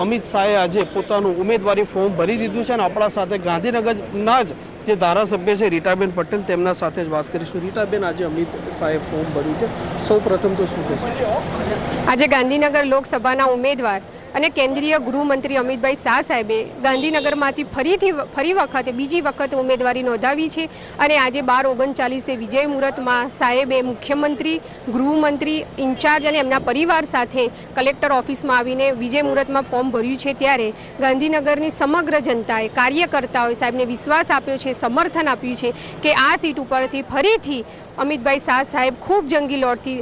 અમિત શાહે આજે પોતાનું ઉમેદવારી ફોર્મ ભરી દીધું છે અને આપણા સાથે ગાંધીનગરના જ જે ધારાસભ્ય છે, રીટાબેન પટેલ, તેમના સાથે જ વાત કરીશું. રીટાબેન, આજે અમિત શાહે ફોર્મ ભર્યું છે. સૌ તો શું કહેશું? આજે ગાંધીનગર લોકસભાના ઉમેદવાર અને કેન્દ્રીય ગૃહમંત્રી અમિતભાઈ શાહ સાહેબે ગાંધીનગરમાંથી ફરીથી ફરી વખતે, બીજી વખત ઉમેદવારી નોંધાવી છે અને આજે બાર ઓગણચાલીસે વિજય મુહૂર્તમાં સાહેબે મુખ્યમંત્રી, ગૃહમંત્રી, ઇન્ચાર્જ અને એમના પરિવાર સાથે કલેક્ટર ઓફિસમાં આવીને વિજય મુહૂર્તમાં ફોર્મ ભર્યું છે. ત્યારે ગાંધીનગરની સમગ્ર જનતાએ, કાર્યકર્તાઓએ સાહેબને વિશ્વાસ આપ્યો છે, સમર્થન આપ્યું છે કે આ સીટ ઉપરથી ફરીથી અમિતભાઈ શાહ સાહેબ ખૂબ જંગી લોટથી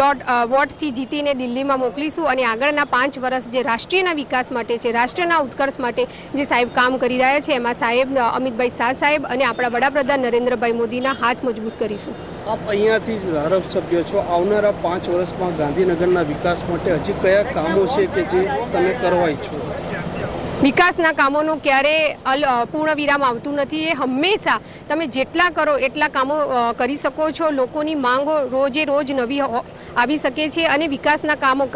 લોટ વોટથી જીતીને દિલ્હીમાં મોકલીશું અને આગળના પાંચ વર્ષ જે રાષ્ટ્રીયના વિકાસ માટે છે, રાષ્ટ્રના ઉત્કર્ષ માટે જે સાહેબ કામ કરી રહ્યા છે, એમાં સાહેબ અમિતભાઈ શાહ સાહેબ અને આપણા વડાપ્રધાન નરેન્દ્રભાઈ મોદીના હાથ મજબૂત કરીશું. આપ અહીંયાથી જ ધારાસભ્ય છો. આવનારા પાંચ વર્ષમાં ગાંધીનગરના વિકાસ માટે હજી કયા કામો છે કે જે તમે કરવા ઈચ્છો વિકાસના કામોનું ક્યારે પૂર્ણ વિરામ આવતું નથી. એ હંમેશા તમે જેટલા કરો એટલા કામો કરી શકો છો. લોકોની માંગો રોજે રોજ નવી આવી શકે છે અને વિકાસના કામો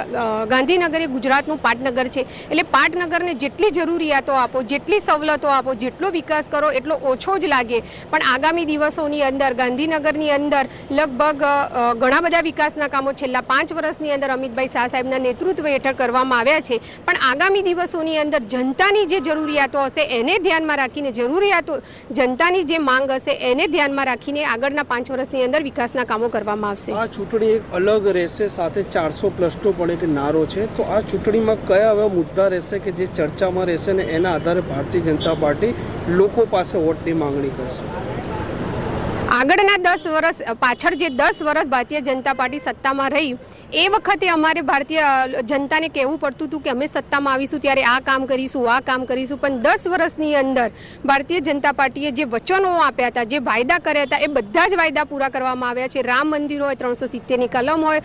ગાંધીનગર એ ગુજરાતનું પાટનગર છે. એટલે પાટનગરને જેટલી જરૂરિયાતો આપો, જેટલી સવલતો આપો, જેટલો વિકાસ કરો એટલો ઓછો જ લાગે. પણ આગામી દિવસોની અંદર, ગાંધીનગરની અંદર લગભગ ઘણા બધા વિકાસના કામો છેલ્લા પાંચ વર્ષની અંદર અમિતભાઈ શાહ સાહેબના નેતૃત્વ હેઠળ કરવામાં આવ્યા છે. પણ આગામી દિવસોની અંદર જનતાની જે જરૂરિયાતો હશે, એને ધ્યાનમાં રાખીને જરૂરિયાતો, જનતાની જે માંગ હશે, એને ધ્યાનમાં રાખીને આગળના પાંચ વર્ષની અંદર વિકાસના કામો કરવામાં આવશે. આ ચૂંટણી એક અલગ રહેશે, સાથે ચારસો પ્લસટો પણ એક નારો છે. તો આ ચૂંટણીમાં કયા એવા મુદ્દા રહેશે કે જે ચર્ચામાં રહેશે ને એના આધારે ભારતીય જનતા પાર્ટી લોકો પાસે વોટની માંગણી કરશે? આગળના દસ વર્ષ પાછળ જે દસ વર્ષ ભારતીય જનતા પાર્ટી સત્તામાં રહી, એ વખતે અમારે ભારતીય જનતાને કહેવું પડતું હતું કે અમે સત્તામાં આવીશું, ત્યારે આ કામ કરીશું, આ કામ કરીશું. પણ દસ વર્ષની અંદર ભારતીય જનતા પાર્ટીએ જે વચનો આપ્યા હતા, જે વાયદા કર્યા હતા, એ બધા જ વાયદા પૂરા કરવામાં આવ્યા છે. રામ મંદિર હોય, ત્રણસો સિત્તેરની કલમ હોય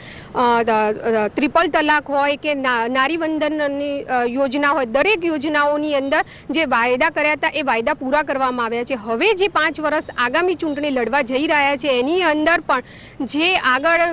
ત્રિપલ તલાક હોય કે નારી વંદનની યોજના હોય, દરેક યોજનાઓની અંદર જે વાયદા કર્યા હતા, એ વાયદા પૂરા કરવામાં આવ્યા છે. હવે જે પાંચ વર્ષ આગામી ચૂંટણી લડવા જઈ રહ્યા છે. એની અંદર પણ જે આગળ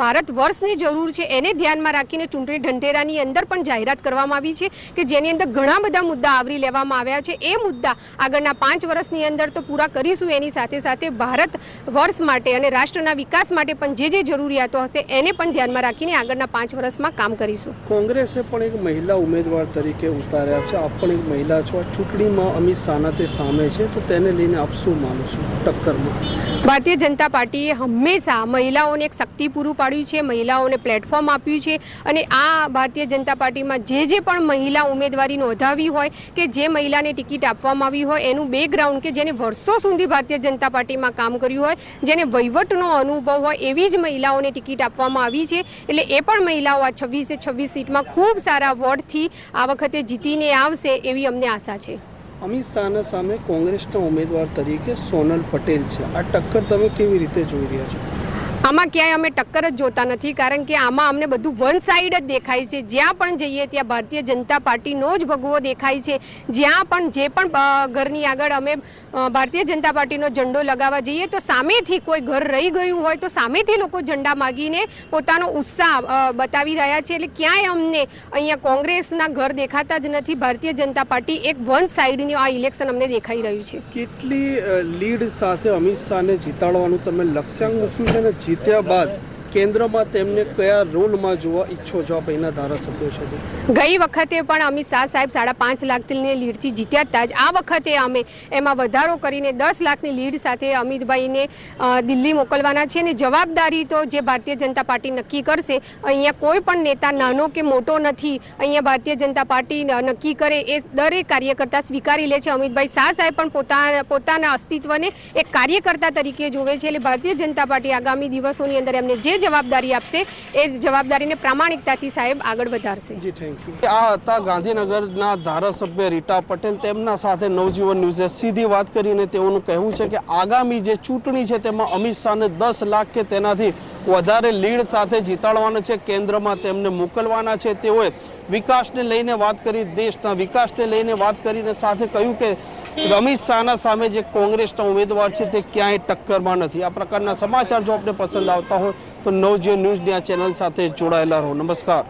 ભારત વર્ષની જરૂર છે, એને ધ્યાનમાં રાખીને ચૂંટણી ઢંઢેરાની અંદર પણ જાહેરાત કરવામાં આવી છે કે જેની અંદર ઘણા બધા મુદ્દા આવરી લેવામાં આવ્યા છે. એ મુદ્દા આગળના પાંચ વર્ષની અંદર તો પૂરા કરીશું. એની સાથે સાથે ભારત વર્ષ માટે અને રાષ્ટ્રના વિકાસ માટે પણ જે જે જરૂરિયાતો હશે એને પણ ધ્યાનમાં રાખીને આગળના પાંચ વર્ષમાં કામ કરીશું. કોંગ્રેસે પણ એક મહિલા ઉમેદવાર તરીકે ઉતાર્યા છે. આપ પણ એક મહિલા છો. ચૂંટણીમાં અમિત શાહના તે સામે છે. તો તેને લઈને આપ શું માનો છો ટક્કરમાં? ભારતીય જનતા પાર્ટીએ હંમેશા મહિલાઓને એક શક્તિ પૂરું પાડ્યું છે, મહિલાઓને પ્લેટફોર્મ આપ્યું છે અને આ ભારતીય જનતા પાર્ટીમાં જે જે પણ મહિલા ઉમેદવારી નોંધાવી હોય કે જે મહિલાને ટિકિટ આપવામાં આવી હોય, એનું બેકગ્રાઉન્ડ કે જેને વર્ષો સુધી ભારતીય જનતા પાર્ટીમાં કામ કર્યું હોય, જેને વહીવટનો અનુભવ હોય, એવી જ મહિલાઓને ટિકિટ આપવામાં આવી છે. એટલે એ પણ મહિલાઓ આ છવ્વીસે છવ્વીસ સીટમાં ખૂબ સારા વોર્ડથી આ વખતે જીતીને આવશે એવી અમને આશા છે. અમિત શાહના સામે કોંગ્રેસના ઉમેદવાર તરીકે સોનલ પટેલ છે. આ ટક્કર તમે કેવી રીતે જોઈ રહ્યા છો? આમાં ક્યાંય અમે ટક્કર જ જોતા નથી, કારણ કે આમાં અમને બધું વન સાઈડ જ દેખાય છે. જ્યાં પણ જઈએ ત્યાં ભારતીય જનતા પાર્ટીનો જ ભગવો દેખાય છે. જ્યાં પણ જે પણ ઘરની આગળ અમે ભારતીય જનતા પાર્ટીનો ઝંડો લગાવવા જઈએ તો સામેથી કોઈ ઘર રહી ગયું હોય તો સામેથી લોકો ઝંડા માગીને પોતાનો ઉત્સાહ બતાવી રહ્યા છે. એટલે ક્યાંય અમને અહીંયા કોંગ્રેસના ઘર દેખાતા જ નથી. ભારતીય જનતા પાર્ટી એક વન સાઈડની આ ઇલેક્શન અમને દેખાઈ રહ્યું છે. કેટલી લીડ સાથે અમિત શાહને જીતાડવાનું તમે લક્ષ્યાંક મૂક્યું છે ને જીત્યા બાદ કેન્દ્રમાં તેમને કયા રોલમાં જોવા ઈચ્છો છો આપ એના ધારાસભ્યો છો? ગઈ વખતે પણ અમિત શાહ સાહેબ સાડા પાંચ લાખની લીડથી જીત્યા હતા. જ આ વખતે અમે એમાં વધારો કરીને દસ લાખની લીડ સાથે અમિતભાઈને દિલ્હી મોકલવાના છે અને જવાબદારી તો જે ભારતીય જનતા પાર્ટી નક્કી કરશે, અહીંયા કોઈ પણ નેતા નાનો કે મોટો નથી, અહીંયા ભારતીય જનતા પાર્ટી નક્કી કરે એ દરેક કાર્યકર્તા સ્વીકારી લે છે. અમિતભાઈ શાહ સાહેબ પણ પોતાના પોતાના અસ્તિત્વને એક કાર્યકર્તા તરીકે જોવે છે. એટલે ભારતીય જનતા પાર્ટી આગામી દિવસોની અંદર એમને જે જવાબદારી આપશે. એ જવાબદારીને પ્રામાણિકતાથી સાહેબ આગળ વધારશે. જી થેન્ક યુ આ હતા ગાંધીનગરના ધારાસભ્ય રીટા પટેલ. તેમના સાથે નવજીવન ન્યૂઝે સીધી વાત કરીને તેઓનું કહેવું છે કે આગામી જે ચૂંટણી છે તેમાં અમિત શાહને દસ લાખ કે તેનાથી વધારે લીડ સાથે જીતાડવાના છે. કેન્દ્રમાં તેમને મોકલવાના છે. તેઓએ વિકાસને લઈને વાત કરી, દેશના વિકાસને લઈને વાત કરીને સાથે કહ્યું કે અમિત શાહના સામે જે કોંગ્રેસના ઉમેદવાર છે તે ક્યાંય ટક્કરમાં નથી. આ પ્રકારના સમાચાર જો આપને પસંદ આવતા હોય તો નવજીવન ન્યૂઝની આ ચેનલ સાથે જોડાયેલા રહો. નમસ્કાર.